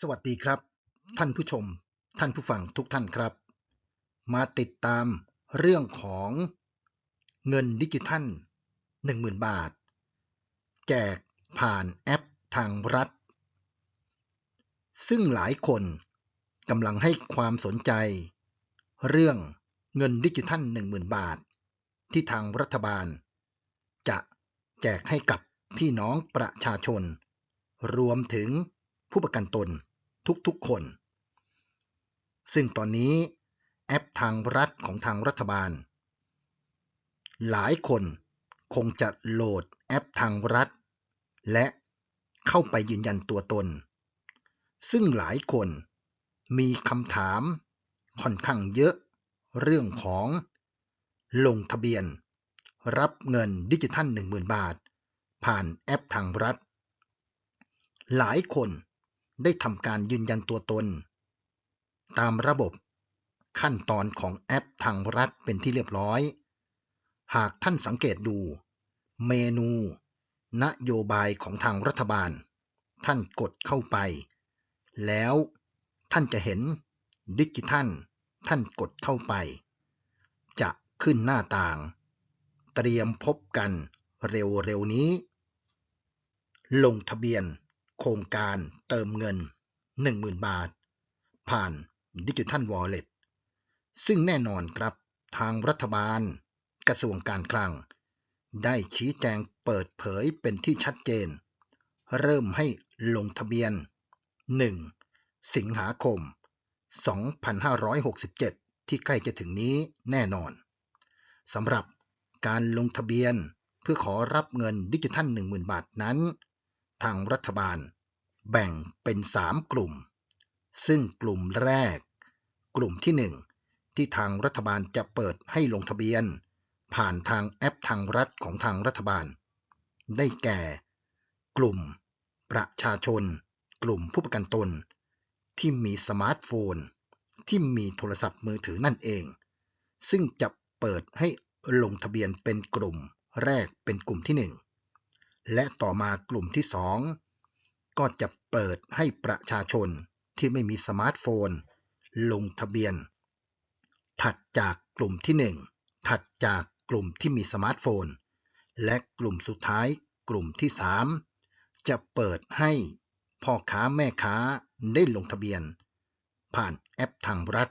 สวัสดีครับ ท่านผู้ชม ท่านผู้ฟังทุกท่านครับ มาติดตามเรื่องของเงินดิจิทัล 10,000 บาท แจกผ่านแอปทางรัฐ ซึ่งหลายคนกำลังให้ความสนใจ เรื่องเงินดิจิทัล 10,000 บาท ที่ทางรัฐบาล จะแจกให้กับพี่น้องประชาชน รวมถึง ผู้ประกันตนทุกๆคน ซึ่งตอนนี้แอปทางรัฐของทางรัฐบาล หลายคนคงจะโหลดแอปทางรัฐ และเข้าไปยืนยันตัวตน ซึ่งหลายคนมีคำถามค่อนข้างเยอะเรื่องของลงทะเบียน รับเงินดิจิทัล 10,000 บาท ผ่านแอปทางรัฐ หลายคน ได้ทำการยืนยันตัวตน ตามระบบขั้นตอนของแอปทางรัฐเป็นที่เรียบร้อย หากท่านสังเกตดู เมนู นโยบายของทางรัฐบาล ท่านกดเข้าไป แล้วท่านจะเห็นดิจิทัล ท่านกดเข้าไป จะขึ้นหน้าต่าง เตรียมพบกันเร็วๆนี้ ลงทะเบียน โครงการเติมเงิน 10,000 บาท ผ่านดิจิทัลวอลเล็ตซึ่งแน่นอนครับทางรัฐบาล กระทรวงการคลัง ได้ชี้แจงเปิดเผยเป็นที่ชัดเจน เริ่มให้ลงทะเบียน 1. สิงหาคม 2567 ที่ใกล้จะถึงนี้แน่นอนสำหรับการลงทะเบียนเพื่อขอรับเงินดิจิทัล 10,000 บาทนั้น ทางรัฐบาล แบ่งเป็น3กลุ่ม ซึ่งกลุ่มแรก กลุ่มที่1ที่ทางรัฐบาลจะเปิดให้ลงทะเบียน ผ่านทางแอปทางรัฐของทางรัฐบาล ได้แก่ กลุ่ม ประชาชน กลุ่มผู้ประกันตน ที่มีสมาร์ทโฟน ที่มีโทรศัพท์มือถือนั่นเอง ซึ่งจะเปิดให้ลงทะเบียนเป็นกลุ่มแรกเป็นกลุ่มที่1 และต่อมากลุ่มที่2ก็จะเปิดให้ประชาชนที่ไม่มีสมาร์ทโฟน ลงทะเบียน ถัดจากกลุ่มที่1ถัดจากกลุ่มที่มีสมาร์ทโฟน และกลุ่มสุดท้ายกลุ่มที่3จะเปิดให้พ่อค้าแม่ค้าได้ลงทะเบียน ผ่านแอปทางรัฐ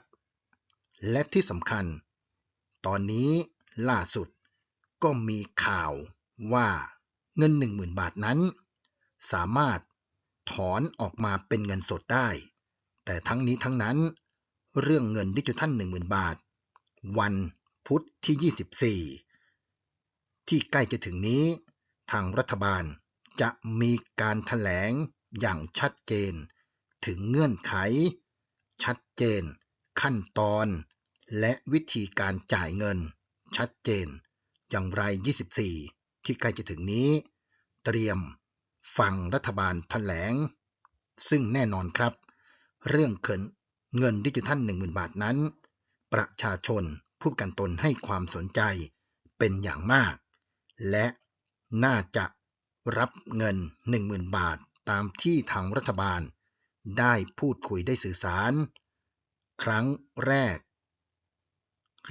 และที่สำคัญ ตอนนี้ล่าสุดก็มีข่าวว่า เงิน 10,000 บาทนั้น สามารถถอนออกมาเป็นเงินสดได้ แต่ทั้งนี้ทั้งนั้น เรื่องเงินดิจิทัล 10,000 บาท วันพุธที่ 24 ที่ใกล้จะถึงนี้ ทางรัฐบาลจะมีการถแถลงอย่างชัดเจน ถึงเงื่อนไข ชัดเจน ขั้นตอน และวิธีการจ่ายเงิน ชัดเจน อย่างไร 24 ที่ใกล้จะถึงนี้ เตรียมฟังรัฐบาลแถลง ซึ่งแน่นอนครับ เรื่องเขินเงินดิจิทัล 10,000 บาทนั้น ประชาชนผู้กันตนให้ความสนใจเป็นอย่างมาก และน่าจะรับเงิน 10,000 บาทตามที่ทางรัฐบาล ได้พูดคุยได้สื่อสาร ครั้งแรก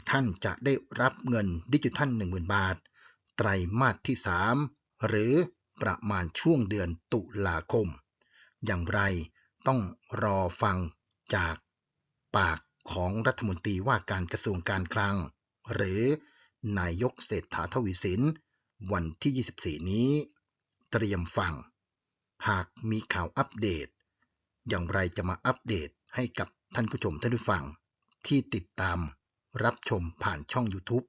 ท่านจะได้รับเงินดิจิทัล 10,000 บาท ไตรมาสที่ 3 หรือประมาณช่วงเดือนตุลาคม อย่างไรต้องรอฟังจากปากของรัฐมนตรีว่าการกระทรวงการคลัง หรือนายกเศรษฐาทวีสิน วันที่ 24 นี้ เตรียมฟัง หากมีข่าวอัปเดต อย่างไรจะมาอัปเดตให้กับท่านผู้ชมท่านผู้ฟัง ที่ติดตามรับชมผ่านช่อง YouTube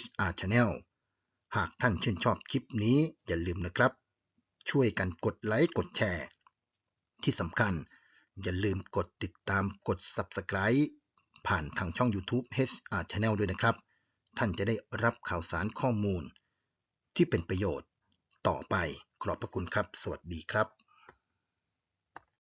HR Channel หากท่านชื่นชอบคลิปนี้อย่าลืมนะครับ ช่วยกันกดไลค์กดแชร์ ที่สำคัญอย่าลืมกดติดตามกด Subscribe ผ่านทางช่อง YouTube HR Channel ด้วยนะครับ ท่านจะได้รับข่าวสารข้อมูล ที่เป็นประโยชน์ต่อไปขอบพระคุณครับ สวัสดีครับ